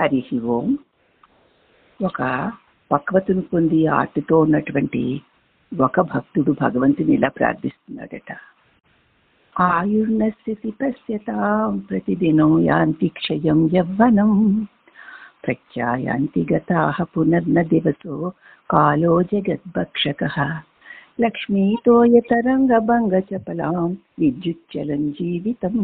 హరి ఓం ఒక పక్వతను పొంది ఆర్తితో ఉన్నటువంటి ఒక భక్తుడు భగవంతుని ఇలా ప్రార్థిస్తున్నాడట. ఆయుర్నస్థితి పశ్యతాం ప్రతిదినం యాంతి క్షయం యవ్వనం. ప్రత్యాయాంతి గతాః పునర్న దివసో కాలో జగద్భక్షక. లక్ష్మీతోయతరంగభంగచపలాం విద్యుచ్చలం జీవితం.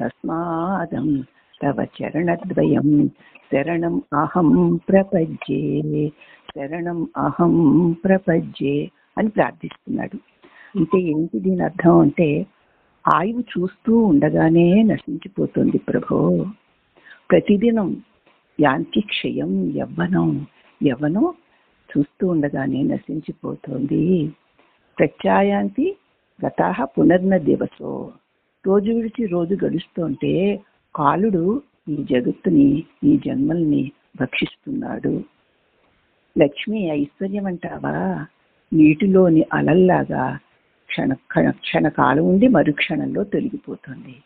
తస్మాదం తవ చరణద్వయం శరణం అహం ప్రపజ్యే శరణం అహం ప్రపజ్యే అని ప్రార్థిస్తున్నాడు. అంటే ఏంటి దీని అర్థం అంటే ఆయువు చూస్తూ ఉండగానే నశించిపోతుంది ప్రభో. ప్రతిదినం యాంతి క్షయం యవ్వనం యవ్వనం చూస్తూ ఉండగానే నశించిపోతుంది. ప్రత్యాయాంతి గతాహ పునర్న దివసో. రోజు విడిచి రోజు గడుస్తుంటే కాలుడు ఈ జగత్తుని ఈ జన్మల్ని భక్షిస్తున్నాడు లక్ష్మి ఐశ్వర్యం అంటావా నీటిలోని అలల్లాగా క్షణ క్షణ- క్షణకాలం ఉండి మరుక్షణంలో తొలగిపోతుంది.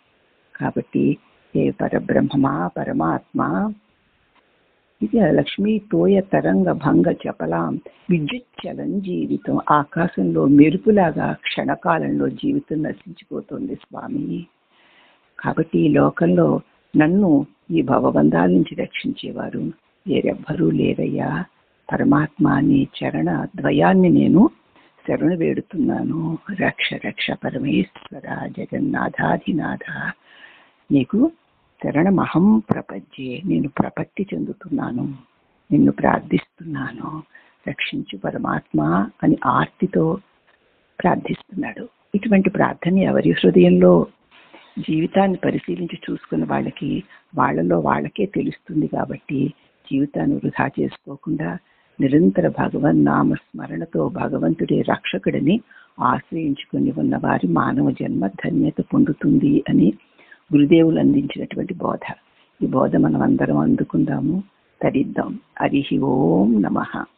కాబట్టి ఏ పరబ్రహ్మమా పరమాత్మ? ఇది లక్ష్మీ తోయ తరంగ భంగ చపలాం విద్యుచ్చలం జీవితం ఆకాశంలో మెరుపులాగా క్షణకాలంలో జీవితం నశించిపోతుంది స్వామి. కాబట్టి ఈ లోకంలో నన్ను ఈ భవబంధాల నుంచి రక్షించేవారు వేరెవ్వరూ లేరయ్యా. పరమాత్మ నీ చరణ ద్వయాన్ని నేను శరణు వేడుతున్నాను. రక్ష రక్ష పరమేశ్వర జగన్నాథాధినాథ. నీకు శరణమహం ప్రపంచే నేను ప్రపత్తి చెందుతున్నాను నిన్ను ప్రార్థిస్తున్నాను. రక్షించు పరమాత్మ అని ఆర్తితో ప్రార్థిస్తున్నాడు. ఇటువంటి ప్రార్థన ఎవరి హృదయంలో జీవితాన్ని పరిశీలించి చూసుకున్న వాళ్ళకి వాళ్ళలో వాళ్ళకే తెలుస్తుంది కాబట్టి జీవితాన్ని వృధా చేసుకోకుండా నిరంతర భగవన్ నామ స్మరణతో భగవంతుడే రక్షకుడిని ఆశ్రయించుకుని ఉన్న వారి మానవ జన్మ ధన్యత పొందుతుంది అని గురుదేవులు అందించినటువంటి బోధ. ఈ బోధ మనం అందరం అందుకుందాము. తరిద్దాం. హరి ఓం నమః.